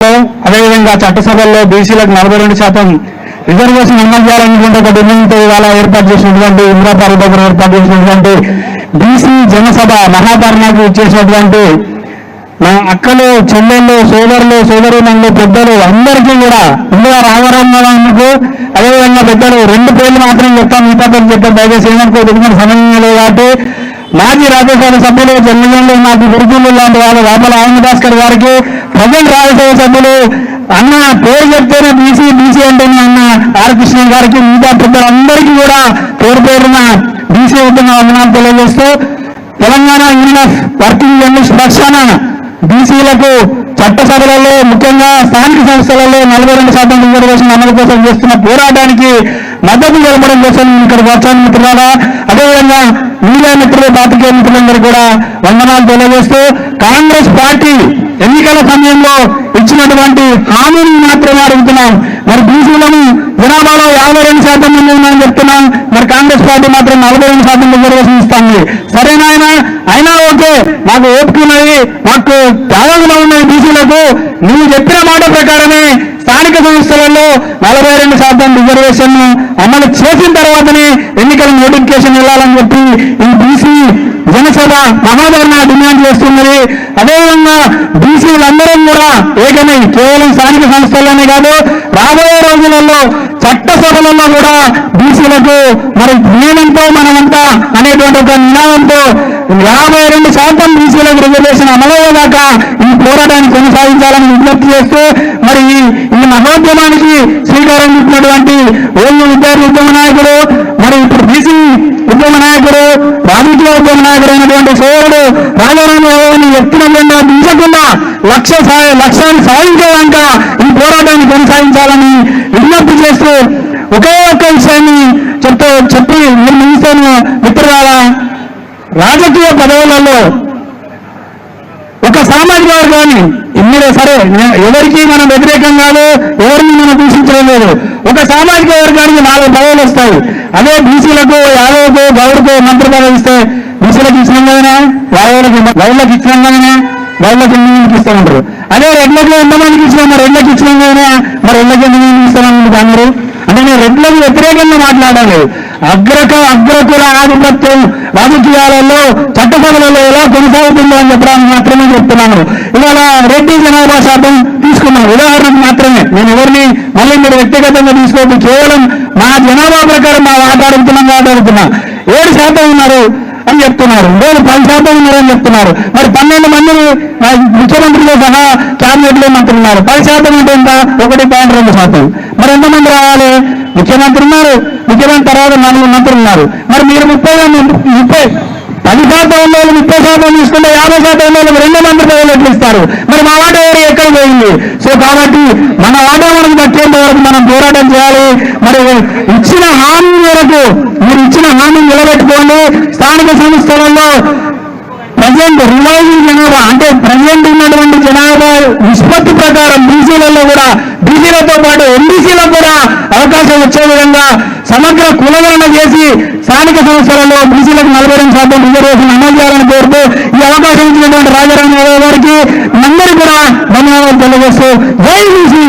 అదేవిధంగా చట్టసభల్లో బీసీలకు నలభై రెండు శాతం రిజర్వేషన్ అమలు చేయాలనుకుంటే ఒక డిమాండ్తో ఇవాళ ఏర్పాటు చేసినటువంటి ఇంద్రాపాల దగ్గర ఏర్పాటు చేసినటువంటి బీసీ జనసభ మహాధర్నాకు ఇచ్చేసినటువంటి మా అక్కలు చెల్లెళ్ళు సోదరులు సోదరులు పెద్దలు అందరికీ కూడా ముందుగా రామరామకు అదేవిధంగా పెద్దలు రెండు పేర్లు మాత్రం చెప్తాను మిగతా పేరు చెప్తాను దయచేసి ఏమనుకో దిగుతున్న సమయం లేదు కాబట్టి మాజీ రాజ్యసభ సభ్యులు జన్మజన్లు నాకు గురుకులు లాంటి వాళ్ళు రామల ఆనంద భాస్కర్ గారికి ప్రజెంట్ రాజ్యసభ సభ్యులు అన్న పేరు చెప్తేనే బీసీ బీసీ అంటేనే అన్న ఆర్ కృష్ణ గారికి మిగతా పెద్దలందరికీ కూడా పేరు పేరున బీసీ ఉద్యమ వందనాలు తెలియజేస్తూ Telangana union of working journalist పక్షాన బీసీలకు చట్టసభలలో ముఖ్యంగా స్థానిక సంస్థలలో నలభై రెండు శాతం రిజర్వేషన్ అమలు కోసం చేస్తున్న పోరాటానికి మద్దతు తెలపడం కోసం ఇక్కడ వచ్చాను మిత్రులారా. అదేవిధంగా మీడియా మిత్రులు పాతికేయ మిత్రులందరూ కూడా వందనాలు తెలియజేస్తూ కాంగ్రెస్ పార్టీ ఎన్నికల సమయంలో ఇచ్చినటువంటి హామీని మాత్రమే అడుగుతున్నాం. మరి బీసీలను జనాభాలో యాభై రెండు శాతం మంది ఉన్నామని చెప్తున్నాం. మరి కాంగ్రెస్ పార్టీ మాత్రం నలభై రెండు శాతం రిజర్వేషన్ ఇస్తుంది. సరేనాయన అయినా మాకు ఓపుకున్నాయి మాకు త్యాగంలో ఉన్నాయి బీసీలకు. నువ్వు చెప్పిన మాట ప్రకారమే స్థానిక సంస్థలలో నలభై రెండు శాతం రిజర్వేషన్ అమలు చేసిన తర్వాతనే ఎన్నికల నోటిఫికేషన్ వెళ్ళాలని చెప్పి ఈ బీసీ జనసభ మహాధరణ డిమాండ్ చేస్తున్నది. అదేవిధంగా బీసీలందరం కూడా ఏకమై కేవలం స్థానిక సంస్థల్లోనే కాదు రాబోయే రోజులలో చట్టసభలలో కూడా బీసీలకు మరి నియమంతో మనమంతా అనేటువంటి ఒక నినాదంతో యాభై రెండు శాతం బీసీలకు రిజర్వేషన్ అమలయ్యేదాకా ఈ పోరాటాన్ని కొనసాగించాలని విజ్ఞప్తి చేస్తూ మరి ఈ మహోద్యమానికి శ్రీకారం చుట్టినటువంటి ఓళ్ళు విద్యార్థి ఉద్యమ నాయకుడు మరి ఇప్పుడు బీసీ ఉద్యమ నాయకుడు రాజకీయ ఉద్యమ నాయకుడు అయినటువంటి సోదరుడు రాజారామరావుని ఎత్తున జెండా దించకుండా లక్ష్య లక్ష్యాన్ని సాధించేదాకా ఈ పోరాటాన్ని కొనసాగించాలని విజ్ఞప్తి చేస్తూ ఒకే ఒక్క విషయాన్ని చెప్తూ చెప్పి మీరు ముగిస్తాను మిత్రులారా రాజకీయ పదవులలో ఒక సామాజిక వర్గాన్ని ఎన్నడే సరే ఎవరికి మనం వ్యతిరేకం కాదు ఎవరిని మనం దూషించడం లేదు. ఒక సామాజిక వర్గానికి నాలుగు పదవులు వస్తాయి. అదే బీసీలకు యాదవ్కు గౌడ్కు మంత్రి పదవి ఇస్తే బీసీలకు ఇచ్చినాం కదనా యాదవులకు గౌడ్లకు ఇచ్చినాం కదనా గౌడ్లకు ఎందుకు అదే రెడ్లకు ఎంతమందికి ఇచ్చినాం మరి రెడ్లకు ఇచ్చినాం కదనా మరి రెడ్లకు ఎందుకు మందికి ఇస్తామని అందరూ అంటే నేను రెడ్లకు వ్యతిరేకంగా మాట్లాడాలి. అగ్రక అగ్రకుల ఆధిపత్యం రాజకీయాలలో చట్టసభలలో ఎలా కొనసాగుతుందో అని చెప్పడానికి మాత్రమే చెప్తున్నాను. ఇవాళ రెడ్డి జనాభా శాతం తీసుకున్నాం. ఉదాహరణకు మాత్రమే. నేను ఎవరిని మళ్ళీ మీరు వ్యక్తిగతంగా తీసుకోవద్దు కేవలం మా జనాభా ప్రకారం మా మాట్లాడుతున్నాం మాట్లాడుతున్నా ఏడు శాతం ఉన్నారు అని చెప్తున్నారు. లేదు పది శాతం ఉన్నారని చెప్తున్నారు. మరి పన్నెండు మంది ముఖ్యమంత్రితో సహా క్యాబినెట్లో మంత్రులు ఉన్నారు. పది శాతం అంటే ఎంత? ఒకటి పాయింట్ రెండు శాతం. మరి ఎంతమంది రావాలి? ముఖ్యమంత్రి ఉన్నారు. ముఖ్యమంత్రి తర్వాత నలుగురు మంత్రులు ఉన్నారు. మరి మీరు ముప్పై ముప్పై పది శాతం ఉన్న వాళ్ళు ముప్పై శాతం తీసుకుంటే యాభై శాతం ఉన్న వాళ్ళకి రెండు మంత్రి పదవులు ఎట్లా ఇస్తారు మరి మా వాట ఎవరు ఎక్కడ పోయింది? సో కాబట్టి మన వాట మనకు దక్కేంత వరకు మనం పోరాటం చేయాలి. మరి ఇచ్చిన హామీ మేరకు మీరు ఇచ్చిన హామీ నిలబెట్టుకోండి. స్థానిక సంస్థలలో ప్రజెంట్ రివైజింగ్ జనాభా అంటే ప్రజెంట్ ఉన్నటువంటి జనాభా నిష్పత్తి ప్రకారం బీసీలలో కూడా బీసీలతో పాటు ఎంబీసీలకు కూడా అవకాశం వచ్చే విధంగా సమగ్ర కులగణన చేసి స్థానిక సంస్థలలో బీసీలకు నలభై రెండు శాతం రిజర్వేషన్ అమలు చేయాలని కోరుతూ ఈ అవకాశం ఇచ్చినటువంటి రాజారాం గారికి అందరూ కూడా ధన్యవాదాలు తెలియజేస్తూ జై బీసీ.